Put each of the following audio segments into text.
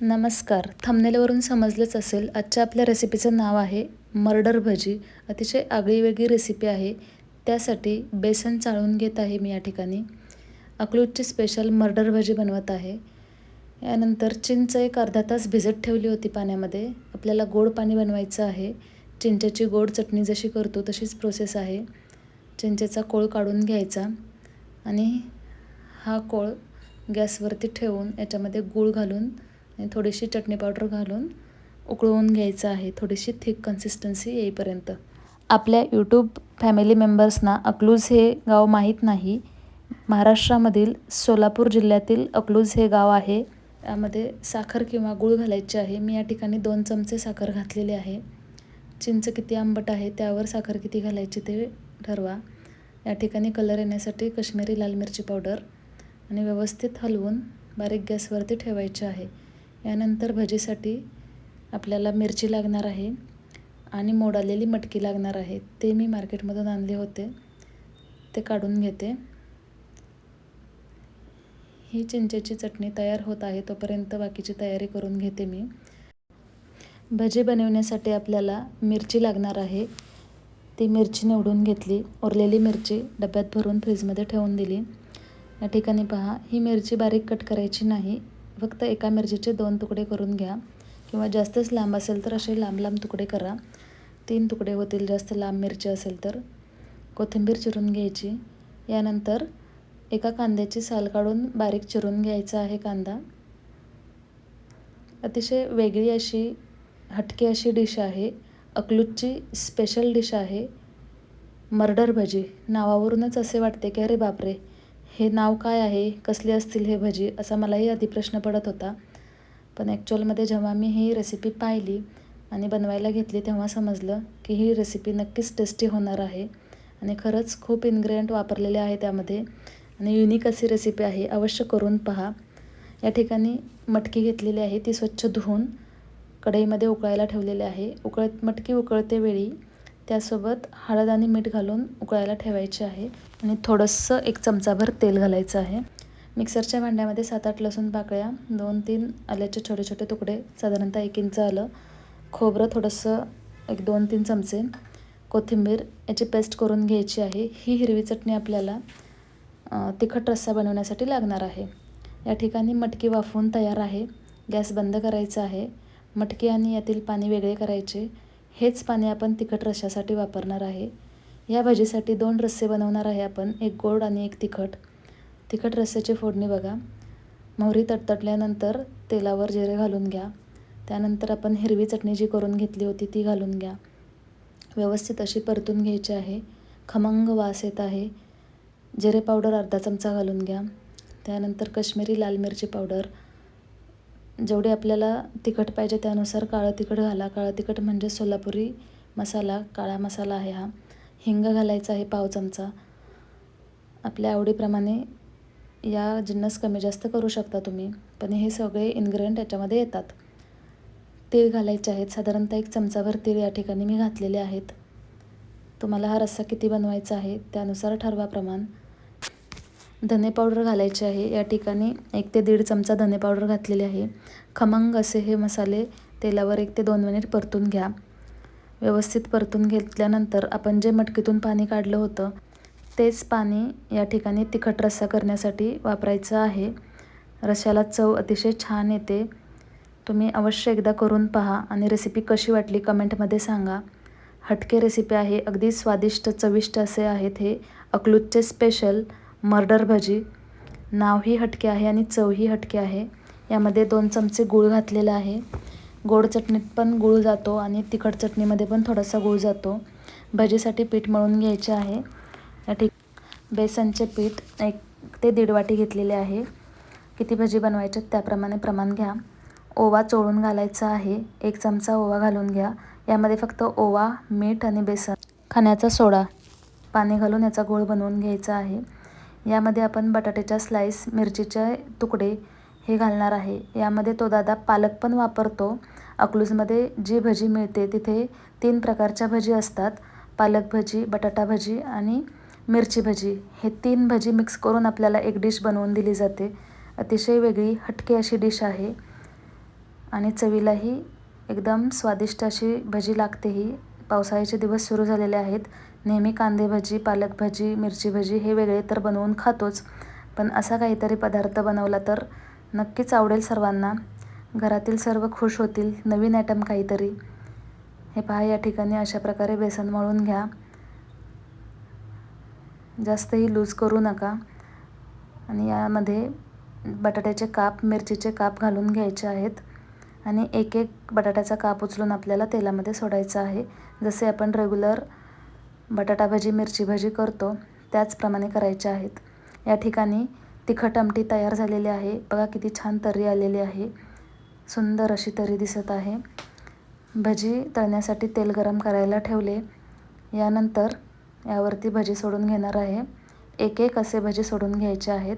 नमस्कार. थंबनेलवरून समजलंच असेल आजच्या आपल्या रेसिपीचं नाव आहे मर्डर भजी. अतिशय आगळीवेगळी रेसिपी आहे. त्यासाठी बेसन चाळून घेत आहे मी या ठिकाणी. अकलूजची स्पेशल मर्डर भजी बनवत आहे. यानंतर चिंच एक अर्धा तास भिजत ठेवली होती पाण्यामध्ये. आपल्याला गोड पाणी बनवायचं आहे. चिंचेची गोड चटणी जशी करतो तशीच प्रोसेस आहे. चिंचेचा कोळ काढून घ्यायचा आणि हा कोळ गॅसवरती ठेवून याच्यामध्ये गूळ घालून थोडीशी चटणी पावडर घालून उकळवून घ्यायचं आहे. थोडीशी थिक कन्सिस्टन्सी येईपर्यंत. आपल्या यूट्यूब फॅमिली मेंबर्सना अकलूज हे गाव माहीत नाही. महाराष्ट्रामधील सोलापूर जिल्ह्यातील अकलूज हे गाव आहे. त्यामध्ये साखर किंवा गूळ घालायचे आहे. मी या ठिकाणी दोन चमचे साखर घातलेले आहे. चिंच किती आंबट आहे त्यावर साखर किती घालायची ते ठरवा. या ठिकाणी कलर येण्यासाठी कश्मीरी लाल मिरची पावडर आणि व्यवस्थित हलवून बारीक गॅसवरती ठेवायचे आहे. यानंतर भजीसाठी आपल्याला मिरची लागणार आहे आणि मोडालेली मटकी लागणार आहे. ते मी मार्केटमधून आणले होते. ते काढून घेते. ही चिंचेची चटणी तयार होत आहे तोपर्यंत बाकीची तयारी करून घेते मी. भजी बनवण्यासाठी आपल्याला मिरची लागणार आहे. ती मिरची निवडून घेतली. उरलेली मिरची डब्यात भरून फ्रीजमध्ये ठेवून दिली. या ठिकाणी पहा ही मिरची बारीक कट करायची नाही. फक्त एका मिरचीचे दोन तुकडे करून घ्या. किंवा जास्तच लांब असेल तर असे लांब लांब तुकडे करा. तीन तुकडे होतील जास्त लांब मिरची असेल तर. कोथिंबीर चिरून घ्यायची. यानंतर एका कांद्याची साल काढून बारीक चिरून घ्यायचा आहे कांदा. अतिशय वेगळी अशी हटकी अशी डिश आहे. अकलूजची स्पेशल डिश आहे. मर्डर भजी. नावावरूनच असे वाटते की अरे बापरे हे नाव काय आहे? कसले असतील हे भजी? असा मलाही आधी प्रश्न पडत होता. पण ॲक्च्युअलमध्ये जेव्हा मी ही रेसिपी पाहिली आणि बनवायला घेतली तेव्हा समजलं की ही रेसिपी नक्कीच टेस्टी होणार आहे. आणि खरंच खूप इन्ग्रेडियंट वापरलेले आहे त्यामध्ये. आणि युनिक अशी रेसिपी आहे. अवश्य करून पहा. या ठिकाणी मटकी घेतलेली आहे. ती स्वच्छ धुवून कढईमध्ये उकळायला ठेवलेले आहे. उकळत मटकी उकळते वेळी त्यासोबत हळद आणि मीठ घालून उकळायला ठेवायचे आहे आणि थोडंसं एक चमचाभर तेल घालायचं आहे. मिक्सरच्या भांड्यामध्ये सात आठ लसूण पाकळ्या दोन तीन आल्याचे छोटे छोटे तुकडे साधारणतः एक इंच आलं खोबरं थोडंसं एक दोन तीन चमचे कोथिंबीर याची पेस्ट करून घ्यायची आहे. ही हिरवी चटणी आपल्याला तिखट रस्सा बनवण्यासाठी लागणार आहे. या ठिकाणी मटकी वाफवून तयार आहे. गॅस बंद करायचा आहे. मटकी आणि यातील पाणी वेगळे करायचे. हेच पाणी आपण तिखट रश्श्यासाठी वापरणार आहे. या भाजीसाठी दोन रस्से बनवणार आहे आपण एक गोड आणि एक तिखट. तिखट रस्स्याची फोडणी बघा. मोहरी तटतटल्यानंतर तेलावर जिरे घालून घ्या. त्यानंतर आपण हिरवी चटणी जी करून घेतली होती ती घालून घ्या. व्यवस्थित अशी परतून घ्यायची आहे. खमंग वास येत आहे. जिरे पावडर अर्धा चमचा घालून घ्या. त्यानंतर कश्मीरी लाल मिरची पावडर जेवढे आपल्याला तिखट पाहिजे त्यानुसार काळं तिखट घाला. काळं तिखट म्हणजे सोलापुरी मसाला काळा मसाला आहे हा. हिंग घालायचा आहे पाव चमचा. आपल्या आवडीप्रमाणे या जिन्नस कमी जास्त करू शकता तुम्ही पण हे सगळे इन्ग्रेडियंट याच्यामध्ये येतात. तीळ घालायचे आहेत. साधारणतः एक चमचाभर तीळ या ठिकाणी मी घातलेले आहेत. तुम्हाला हा रस्सा किती बनवायचा आहे त्यानुसार ठरवा प्रमाण. धने पावडर घालायची आहे. या ठिकाणी एक ते दीड चमचा धने पावडर घातलेली आहे. खमंग असे हे मसाले तेलावर एक ते दोन मिनिट परतून घ्या. व्यवस्थित परतून घेतल्यानंतर आपण जे मटकीतून पाणी काढलं होतं तेच पाणी या ठिकाणी तिखट रस्सा करण्यासाठी वापरायचं आहे. रश्याला चव अतिशय छान येते. तुम्ही अवश्य एकदा करून पहा आणि रेसिपी कशी वाटली कमेंटमध्ये सांगा. हटके रेसिपी आहे. अगदी स्वादिष्ट चविष्ट असे आहेत हे. अकलूजचे स्पेशल मर्डर भजी नावही हटके आहे आणि चवही हटके आहे. यामध्ये दोन चमचे गूळ घातलेला आहे. गोड चटणीत पण गूळ जातो आणि तिखट चटणीमध्ये पण थोडासा गूळ जातो. भजीसाठी पीठ मळून घ्यायचे आहे. या ठिक बेसनचे पीठ एक ते दीड वाटी घेतलेले आहे. किती भजी बनवायचे त्याप्रमाणे प्रमाण घ्या. ओवा चोळून घालायचा आहे. एक चमचा ओवा घालून घ्या. यामध्ये फक्त ओवा मीठ आणि बेसन. खाण्याचा सोडा. पाणी घालून याचा गोळ बनवून घ्यायचा आहे. यामध्ये आपण बटाट्याच्या स्लाईस मिरचीचे तुकडे हे घालणार आहे. यामध्ये तो दादा पालक पण वापरतो. अकलूजमध्ये जी भजी मिळते तिथे तीन प्रकारच्या भजी असतात. पालक भजी बटाटा भजी आणि मिरची भजी. हे तीन भजी मिक्स करून आपल्याला एक डिश बनवून दिली जाते. अतिशय वेगळी हटके अशी डिश आहे. आणि चवीलाही एकदम स्वादिष्ट अशी भजी लागते ही. पावसाळ्याचे दिवस सुरू झालेले आहेत. नेहमी कांदे भजी पालक भजी मिरची भजी हे वेगळे तर बनवून खातोच. पण असा काहीतरी पदार्थ बनवला तर नक्कीच आवडेल सर्वांना. घरातील सर्व खुश होतील. नवीन आयटम काहीतरी. हे पहा या ठिकाणी अशा प्रकारे बेसन मळून घ्या. जास्तही लूज करू नका. आणि यामध्ये बटाट्याचे काप मिरचीचे काप घालून घ्यायचे आहेत. आणि एक एक बटाट्याचा काप उचलून आपल्याला तेलामध्ये सोडायचा आहे. जसे आपण रेग्युलर बटाटा भजी मिरची भजी करतो. त्याचप्रमाणे करायचे आहेत. या ठिकाणी तिखट आमटी तयार झालेली आहे. बघा किती छान तर्री आलेली आहे. सुंदर अशी तरी दिसत आहे. भजी तळण्यासाठी तेल गरम करायला ठेवले. यानंतर यावरती भजी सोडून घेणार आहे. एक एक असे भजी सोडून घ्यायचे आहेत.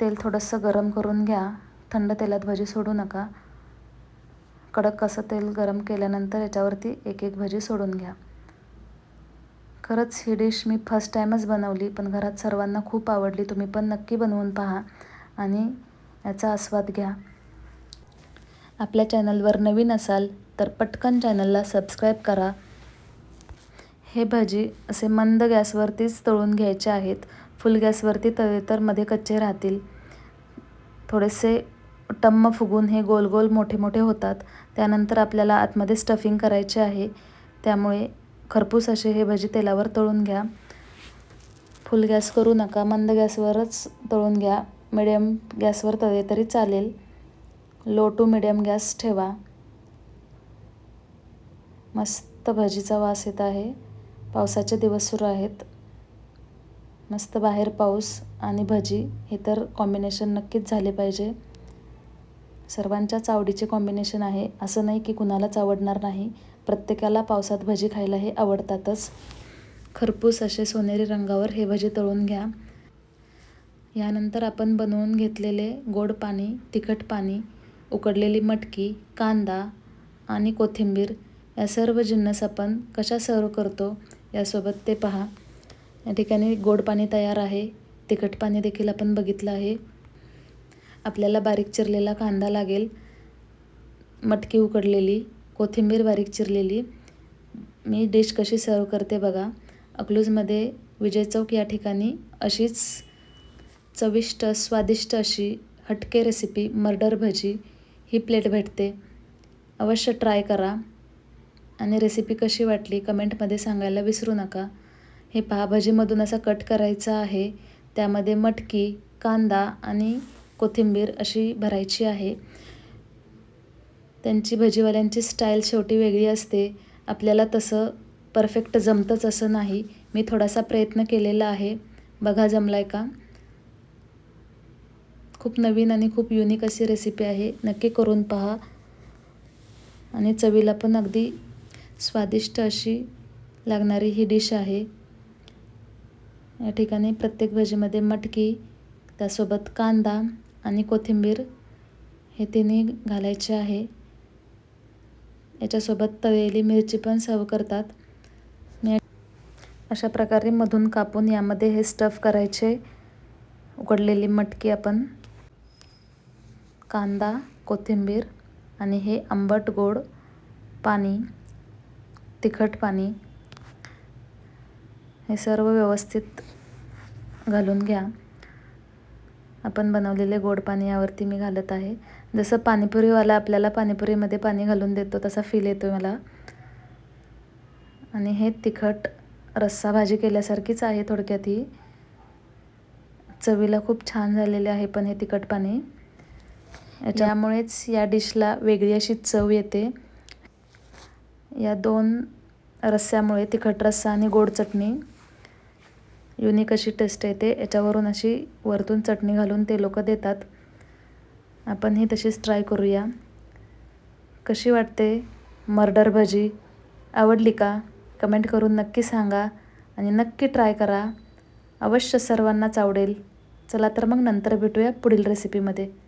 तेल थोडंसं गरम करून घ्या. थंड तेलात भजी सोडू नका. कडक असं तेल गरम केल्यानंतर याच्यावरती एक एक भजी सोडून घ्या. खरंच ही डिश मी फर्स्ट टाईमच बनवली पण घरात सर्वांना खूप आवडली. तुम्ही पण नक्की बनवून पहा आणि याचा आस्वाद घ्या. आपल्या चॅनलवर नवीन असाल तर पटकन चॅनलला सबस्क्राईब करा. हे भजी असे मंद गॅसवरतीच तळून घ्यायचे आहेत. फुल गॅसवरती तळे तर मध्ये कच्चे राहतील. थोडेसे टम्म फुगून हे गोल गोल मोठे मोठे होतात. त्यानंतर आपल्याला आतमध्ये स्टफिंग करायचे आहे. त्यामुळे खरपूस असे हे भजी तेलावर तळून घ्या. फुल गॅस करू नका मंद गॅसवरच तळून घ्या. मिडियम गॅसवर तळे तरी चालेल. लो टू मिडियम गॅस ठेवा. मस्त भजीचा वास येत आहे. पावसाचे दिवस सुरू आहेत. मस्त बाहेर पाऊस आणि भजी हे तर कॉम्बिनेशन नक्कीच झाले पाहिजे. सर्वांच्याच आवडीचे कॉम्बिनेशन आहे. असं नाही की कुणालाच आवडणार नाही. प्रत्येकाला पावसात भजी खायला हे आवडतातच. खरपूस असे सोनेरी रंगावर हे भजी तळून घ्या. यानंतर आपण बनवून घेतलेले गोड पाणी तिखट पाणी उकडलेली मटकी कांदा आणि कोथिंबीर या सर्व जिन्नस आपण कशा सर्व करतो यासोबत ते पहा. या ठिकाणी गोड पाणी तयार आहे. तिखट पाणी देखील आपण बघितलं आहे. आपल्याला बारीक चिरलेला कांदा लागेल. मटकी उकडलेली. कोथिंबीर बारीक चिरलेली. मी डिश कशी सर्व करते बघा. अकलूजमध्ये विजय चौक या ठिकाणी अशीच चविष्ट स्वादिष्ट अशी हटके रेसिपी मर्डर भजी ही प्लेट भेटते. अवश्य ट्राय करा. आणि रेसिपी कशी वाटली कमेंटमध्ये सांगायला विसरू नका. हे पहा भजीमधून असा कट करायचा आहे. त्यामध्ये मटकी कांदा आणि कोथिंबीर अशी भरायची आहे. त्यांची भजीवाल्यांची स्टाईल शेवटी वेगळी असते. आपल्याला तसं परफेक्ट जमतंच असं नाही. मी थोडासा प्रयत्न केलेला आहे. बघा जमला आहे का? खूप नवीन आणि खूप युनिक अशी रेसिपी आहे. नक्की करून पहा. आणि चवीला पण अगदी स्वादिष्ट अशी लागणारी ही डिश आहे. या ठिकाणी प्रत्येक भजीमध्ये मटकी त्यासोबत कांदा आणि कोथिंबीर हे तिन्ही घालायचे आहे. याच्यासोबत तळलेली मिरची पण सर्व करतात. मी अशा प्रकारे मधून कापून यामध्ये हे स्टफ करायचे. उकडलेली मटकी आपण. कांदा कोथिंबीर आणि हे आंबट गोड पाणी तिखट पाणी हे सर्व व्यवस्थित घालून घ्या. आपण बनवलेले गोड पाणी यावरती मी घालत आहे. जसं पाणीपुरीवाला आपल्याला पाणीपुरीमध्ये पाणी घालून देतो तसा फील येतो मला. आणि हे तिखट रस्सा भाजी केल्यासारखीच आहे थोडक्यात ही. चवीला खूप छान झालेले आहे पण हे तिखट पाणी. यामुळेच या डिशला वेगळी अशी चव येते. या दोन रस्स्यामुळे तिखट रस्सा आणि गोड चटणी युनिक अशी टेस्ट येते. याच्यावरून अशी वरतून चटणी घालून ते लोक देतात. आपण ही तशीच ट्राय करूया. कशी वाटते? मर्डर भजी? आवडली का? कमेंट करून नक्की सांगा आणि नक्की ट्राय करा. अवश्य सर्वांनाच आवडेल. चला तर मग नंतर भेटूया पुढील रेसिपीमध्ये